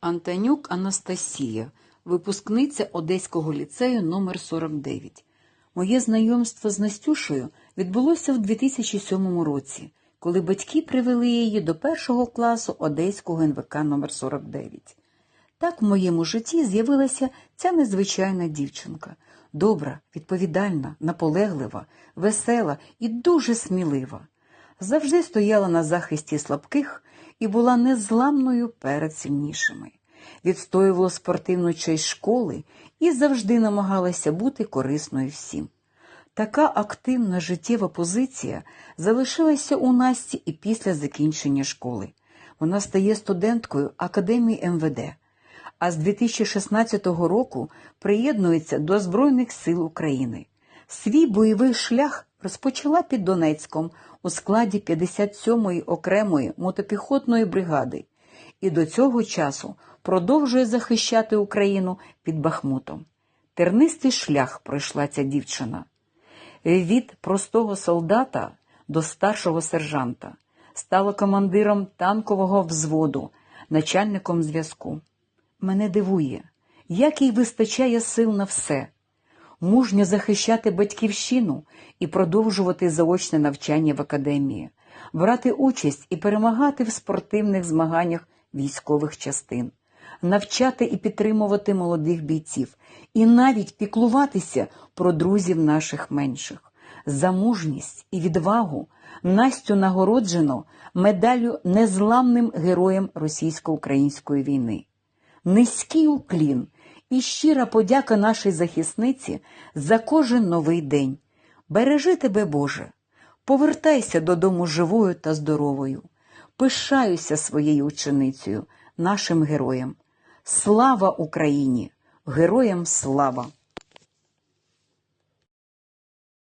Антонюк Анастасія, випускниця Одеського ліцею номер 49. Моє знайомство з Настюшею відбулося в 2007 році, коли батьки привели її до першого класу Одеського НВК номер 49. Так в моєму житті з'явилася ця незвичайна дівчинка. Добра, відповідальна, наполеглива, весела і дуже смілива. Завжди стояла на захисті слабких і була незламною перед сильнішими. Відстоювала спортивну честь школи і завжди намагалася бути корисною всім. Така активна життєва позиція залишилася у Насті і після закінчення школи. Вона стає студенткою Академії МВД, а з 2016 року приєднується до Збройних сил України. Свій бойовий шлях розпочала під Донецьком у складі 57-ї окремої мотопіхотної бригади і до цього часу продовжує захищати Україну під Бахмутом. Тернистий шлях пройшла ця дівчина. Від простого солдата до старшого сержанта стала командиром танкового взводу, начальником зв'язку. Мене дивує, як їй вистачає сил на все мужньо захищати батьківщину і продовжувати заочне навчання в академії, брати участь і перемагати в спортивних змаганнях військових частин, навчати і підтримувати молодих бійців, і навіть піклуватися про друзів наших менших. За мужність і відвагу Настю нагороджено медаллю незламним героям російсько-української війни. Низький уклін і щира подяка нашій захисниці за кожен новий день. Бережи тебе, Боже, повертайся додому живою та здоровою. Пишаюся своєю ученицею, нашим героям. Слава Україні! Героям слава!